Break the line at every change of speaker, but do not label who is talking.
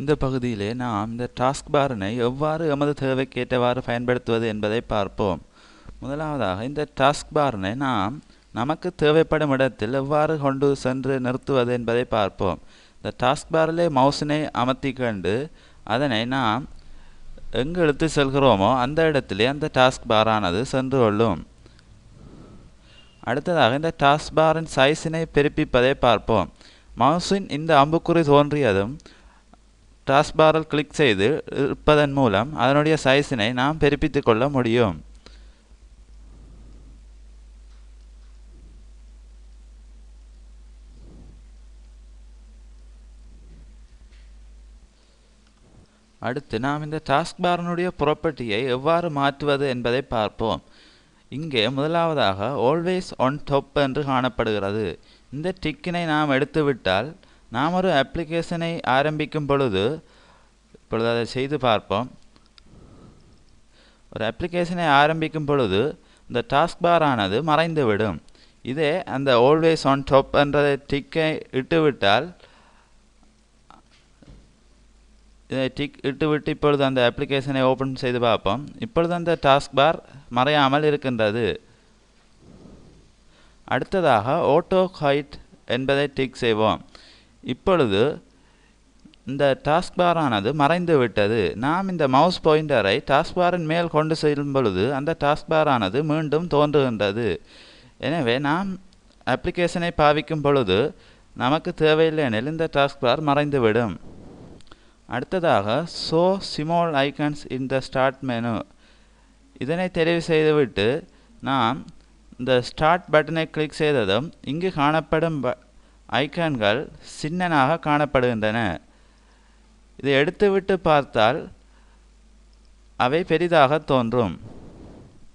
இந்த பகுதியிலே நாம் இந்த டாஸ்க் பாரினை எவ்வாறு எமது தேவைக்கேற்றவாறு பயன்படுத்துவது என்பதை பார்ப்போம். முதலாவதாக இந்த டாஸ்க் பாரினை நாம் நமக்கு தேவைப்படும் இடத்தில் எவ்வாறு கொண்டு சென்று நிறுத்துவது என்பதை பார்ப்போம். இந்த டாஸ்க் பாரிலே மவுசினை அமர்த்தி கொண்டு அதனை நாம் எங்கு இழுத்து செல்கிறோமோ அந்த இடத்திலே அந்த டாஸ்க் பாரானது சென்று கொள்ளும். அடுத்ததாக இந்த டாஸ்க் பாரின் சைஸினை பெருப்பிப்பதை பார்ப்போம். மவுசின் இந்த அம்புக்குறி தோன்றியதும் டாஸ்பாரில் கிளிக் செய்து இருப்பதன் மூலம் அதனுடைய சைஸினை நாம் பெருப்பித்துக் கொள்ள முடியும். அடுத்து நாம் இந்த டாஸ்க் பாரினுடைய ப்ராப்பர்ட்டியை எவ்வாறு மாற்றுவது என்பதை பார்ப்போம். இங்கே முதலாவதாக ஆல்வேஸ் ஒன் top என்று காணப்படுகிறது. இந்த டிக்கினை நாம் எடுத்துவிட்டால் நாம் ஒரு அப்ளிகேஷனை ஆரம்பிக்கும் பொழுது இப்பொழுது அதை செய்து பார்ப்போம். ஒரு அப்ளிகேஷனை ஆரம்பிக்கும் பொழுது இந்த டாஸ்க் பார் ஆனது மறைந்துவிடும். இதே அந்த ஆல்வேஸ் ஆன் டாப் என்றதை டிக்கை இட்டுவிட்டால் இதை டிக் இட்டுவிட்டு இப்பொழுது அந்த அப்ளிகேஷனை ஓப்பன் செய்து பார்ப்போம். இப்பொழுது அந்த டாஸ்க் பார் மறையாமல் இருக்கின்றது. அடுத்ததாக ஆட்டோ ஹைட் என்பதை டிக் செய்வோம். இப்பொழுது இந்த டாஸ்க் பாரானது மறைந்து விட்டது நாம் இந்த மவுஸ் பாயிண்டரை டாஸ்க் பாரின் மேல் கொண்டு செல்லும் பொழுது அந்த டாஸ்க் பாரானது மீண்டும் தோன்றுகின்றது. எனவே நாம் அப்ளிகேஷனை பாவிக்கும் பொழுது நமக்கு தேவையில்லை எனில் இந்த டாஸ்க் பார் மறைந்துவிடும். அடுத்ததாக show small icons in the start menu இதனை தெரிவு செய்துவிட்டு நாம் இந்த ஸ்டார்ட் பட்டனை கிளிக் செய்ததும் இங்கு காணப்படும் ஐக்கான்கள் சின்னனாக காணப்படுகின்றன. இதை எடுத்துவிட்டு பார்த்தால் அவை பெரிதாக தோன்றும்.